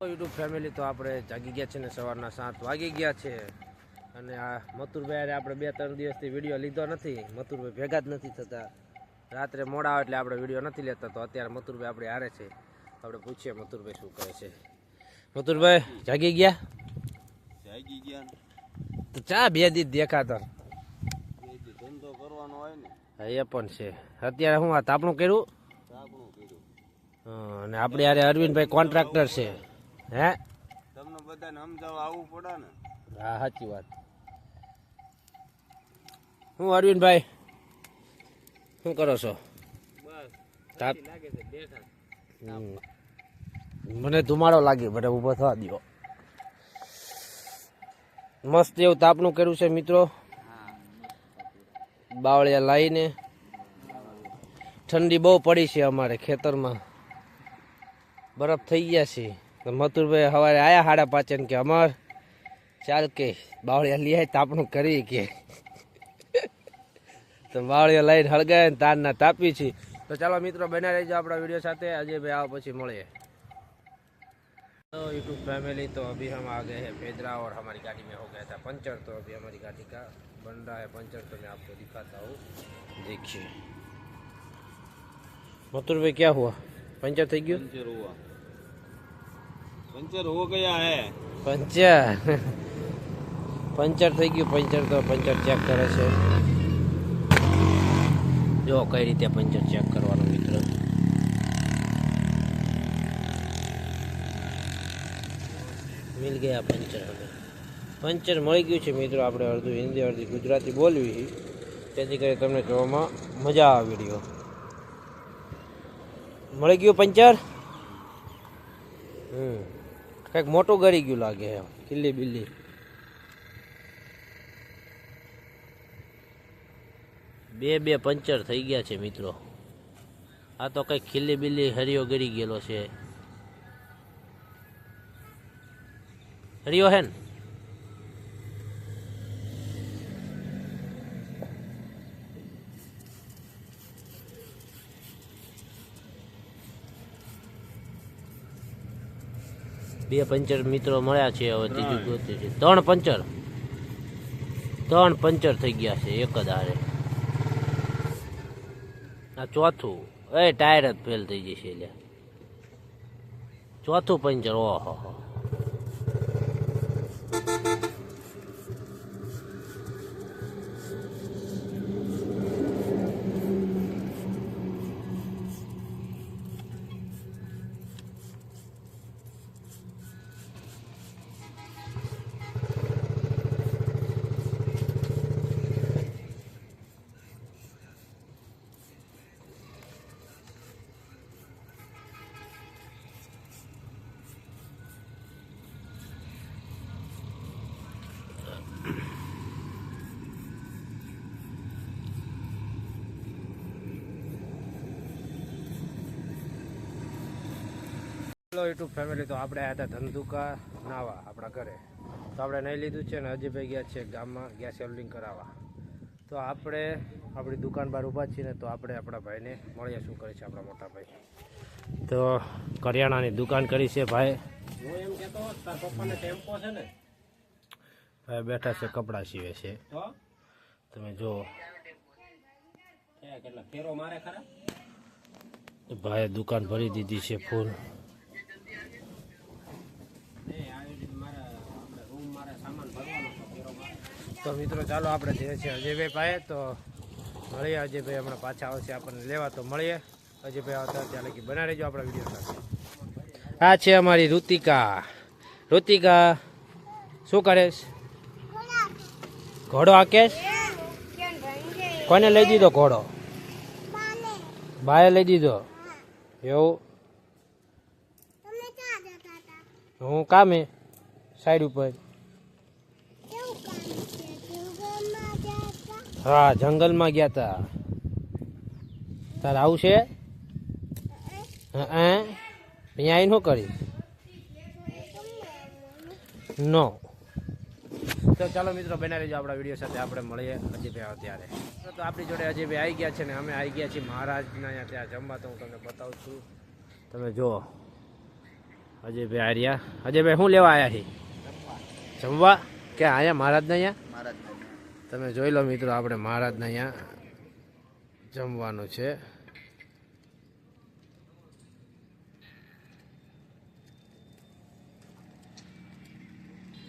YouTube family તો આપણે જાગી ગયા છે ને સવારના સાત વાગી ગયા છે. અને આ મથુરભાઈ આપણે બે ત્રણ દિવસથી વીડિયો લીધો નથી. મથુરભાઈ ભેગા જ નથી થતા. રાત્રે મોડા આવે એટલે આપણે વીડિયો નથી લેતા. તો અત્યારે મથુરભાઈ આપણે હારે છે. આપણે પૂછીએ મથુરભાઈ શું કરે છે. મથુરભાઈ જાગી ગયા? જાગી ગયા તો ચા બે દી દેખાતા. ધંધો કરવાનો હોય ને. એ પણ છે. અત્યારે હું આ તાપણું કર્યું? અને આપણે યારે અરવિંદભાઈ કોન્ટ્રાક્ટર છે. હે? તમને બધાને સમજાવવા આવવું પડે ને. હા સાચી વાત. હું અરવિંદભાઈ? શું કરો છો. મને ધુમાડો લાગ્યો મને ઊભો થવા દો મસ્ત એવું તાપનું કર્યું છે મિત્રો. બાવળિયા લાવીને ઠંડી બહુ પડી છે અમારે ખેતરમાં. બરફ થઈ ગયા છે. तो मथुर भाई हमारे आया हाड़ा पाचन के अमर चल के बावड़िया लिया तापनु करी के तो बावड़िया लाई हल तार ना तापी छी तो चलो मित्रों बना रही जाओ अपना वीडियो साथ अजय भाई आओ पी मे तो यूट्यूब फैमिली तो अभी हम आ गए हैं पेजरा और हमारी गाड़ी में हो गया था पंचर तो अभी हमारी गाड़ी का बन रहा है पंचर तो मैं आपको दिखाता हूँ देखिए मथुर भाई क्या हुआ पंचर थी गयर પંચર હો ગયા હે? પંચર. પંચર થઈ ગયું, પંચર તો પંચર ચેક કરે છે. જો કઈ રીતે પંચર ચેક કરવાનું મિત્ર. મિલ ગયા પંચર હવે. પંચર મળી ગયું છે મિત્રો, આપણે અડધું હિન્દી, અડધી ગુજરાતી બોલવી તેથી કરી તમને જોવામાં મજા આવે વીડિયો. મળી ગયું પંચર? હમ. કંઈક મોટું ગળી ગયું લાગે એમ, કિલ્લી બિલ્લી. બે બે પંચર થઈ ગયા છે મિત્રો. આ તો કંઈક ખીલી બિલ્લી હરિયો ગળી ગયેલો છે. હરિયો હે ને બે પંચર મિત્રો મળ્યા છે હવે ત્રીજું ગોતે છે. ત્રણ પંચર. ત્રણ પંચર થઈ ગયા છે એક જ હારે. આ ચોથું. એ ટાયર જ ફેલ થઈ જશે એટલે ચોથું પંચર ઓહો હેલો યુટ્યુબ ફેમિલી તો આપણે આવ્યા હતા ધંધુકા નાવા આપણા ઘરે. તો આપણે નહીં લીધું છે ને અજયભાઈ ગયા છે ગામમાં ગેસ વેલ્ડિંગ કરાવવા. તો આપણે આપણી દુકાન બહાર ઊભા છીએ ને તો આપણે આપણા ભાઈને મળીએ શું કરે છે આપણા મોટા ભાઈ. તો કરિયાણાની દુકાન કરી છે ભાઈ. હું એમ કહેતો તાર પપ્પાને ટેમ્પો છે ને. ભાઈ બેઠા છે કપડાં સીવે છે. તમે જુઓ. કેટલા? ફેરો મારે ખરા? ભાઈએ દુકાન ભરી દીધી છે ફૂલ. તો મિત્રો ચાલો આપણે જે છીએ અજયભાઈ પાસે તો મળીએ. અજયભાઈ હમણાં પાછા આવશે આપણને લેવા. તો મળીએ. અજયભાઈ આવતા ત્યાં લગી બના રહેજો આપણા વીડિયો સાથે. આ છે અમારી ઋતિકા. ઋતિકા શું કરેશ ઘોડો હાકેશ કોને લઈ દીધો ઘોડો? બાએ લઈ દીધો. એવું? હું કામે? સાઈડ ઉપર. હા જંગલમાં ગયા તા. તારે આવું છે હા? અહીંયા આવીને શું કરી? નો. તો ચાલો મિત્રો બનાવી રહેજો આપણા વીડિયો સાથે. આપણે મળીએ અજયભાઈ અત્યારે. ત્યારે તો આપણી જોડે અજયભાઈ આવી ગયા છે ને અમે આવી ગયા છીએ મહારાજના અહીંયા ત્યાં જમવા તો હું તમને બતાવું છું. તમે જુઓ. અજયભાઈ આર્યા. અજયભાઈ શું લેવા આવ્યા છે જમવા? ક્યાં અહીંયા મહારાજના અહીંયા? તમે જોઈ લો મિત્રો, આપણે મહારાજના અહીંયા જમવાનું છે.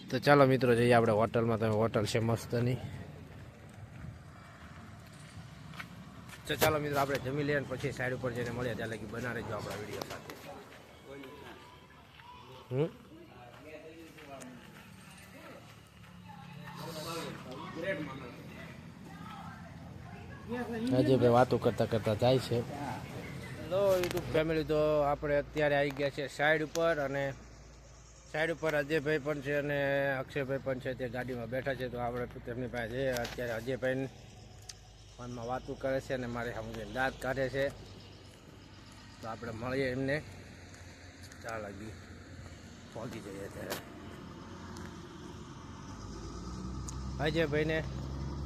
તો ચાલો મિત્રો, જઈએ આપણે હોટલમાં. તમે હોટલ છે મસ્તની. તો ચાલો મિત્રો, આપણે જમી લઈએ પછી સાઈડ ઉપર જઈને મળીએ. ત્યાં લગી બનાવી જો આપણા વીડિયો સાથે. હમ? અજયભાઈ વાતો કરતા કરતા જાય છે. લો યુટ્યુબ ફેમિલી તો આપણે અત્યારે આવી ગયા છે સાઈડ ઉપર અને સાઈડ ઉપર અજયભાઈ પણ છે અને અક્ષયભાઈ પણ છે, તે ગાડીમાં બેઠા છે, તો આપણે તેમની પાસે જઈએ. અત્યારે અજયભાઈ ફોનમાં વાતું કરે છે અને મારે સામે દાંત કાઢે છે. તો આપણે મળીએ એમને. ચાર લાગી પહોંચી જઈએ ત્યારે અજયભાઈને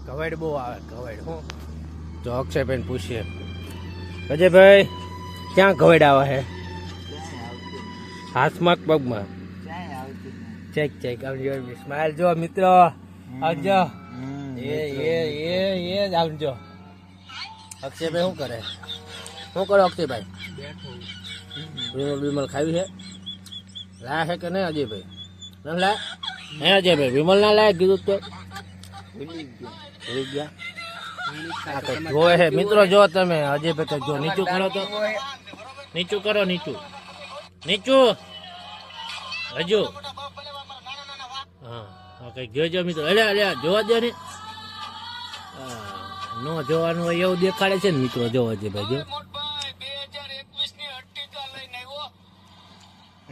ઘવાડ બહુ આવે ઘવાડ હું. જો અક્ષયભાઈને પૂછીએ અજયભાઈ ક્યાં ઘવાડ આવે છે હાથમાં પગમાં? ચેક ચેક સ્માઈલ જો મિત્રો. આવજો એ એ એ એ જ આવજો અક્ષયભાઈ શું કરે? શું કરો અક્ષયભાઈ? વિમલ વિમલ ખાવી છે? લાયા છે કે નહીં અજયભાઈ? ના લાયા? હે અજયભાઈ વિમલ ના લાયા કીધું તો? ભૂલી ગયા. જોવે હે મિત્રો જો તમે અજયભાઈ કંઈક જો નીચું કરો તો. નીચું કરો નીચું. નીચું. હજુ. હા કઈ ગયો જો મિત્રો. અલ્યા અલ્યા જોવા દે ને. ન જોવાનું હોય એવું દેખાડે છે ને મિત્રો જો અજયભાઈ જો.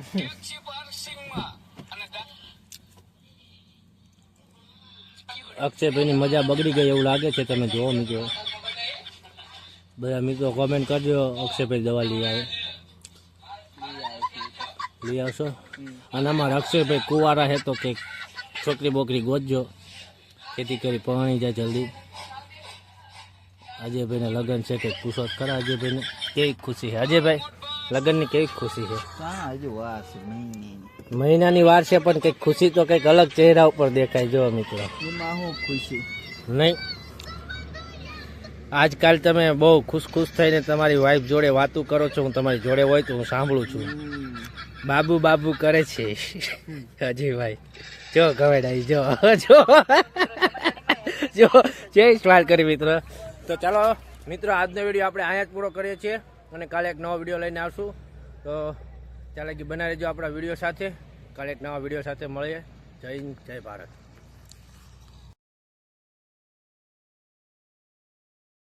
અક્ષયભાઈની મજા બગડી ગઈ એવું લાગે છે તમે જુઓ મિત્રો. બધા મિત્રો કોમેન્ટ કરજો, અક્ષયભાઈ દવા લઈ આવે. લઈ આવશો? અને અમારા અક્ષયભાઈ કુવારા હે તો કંઈક છોકરી બોકરી ગોતજો. ખેતી કરી પરણી જાય જલ્દી. અજયભાઈને લગ્ન છે કે પૂછો ખરા અજયભાઈને. કેવી ખુશી છે. અજયભાઈ લગ્નની કેવી ખુશી છે? મહિનાની. વાર છે પણ કંઈક ખુશી તો કંઈક અલગ ચહેરા ઉપર દેખાય જો મિત્રો. નહીં. આજકાલ તમે બહુ ખુશ ખુશ થઈને તમારી વાઈફ જોડે વાતું કરો છો હું તમારી જોડે હોય તો હું સાંભળું છું. બાબુ બાબુ કરે છે. અજયભાઈ જો ગવેડાઈ જો જો. જો જય સ્માઈલ કરી મિત્રો. તો ચાલો મિત્રો આજનો વીડિયો આપણે અહીંયા જ પૂરો કરીએ છીએ. અને કાલે એક નવો વીડિયો લઈને આવશું. તો ત્યાં કે બનાવી દેજો આપણા વીડિયો સાથે. કાલે એક નવા વીડિયો સાથે મળીએ. જય જય ભારત.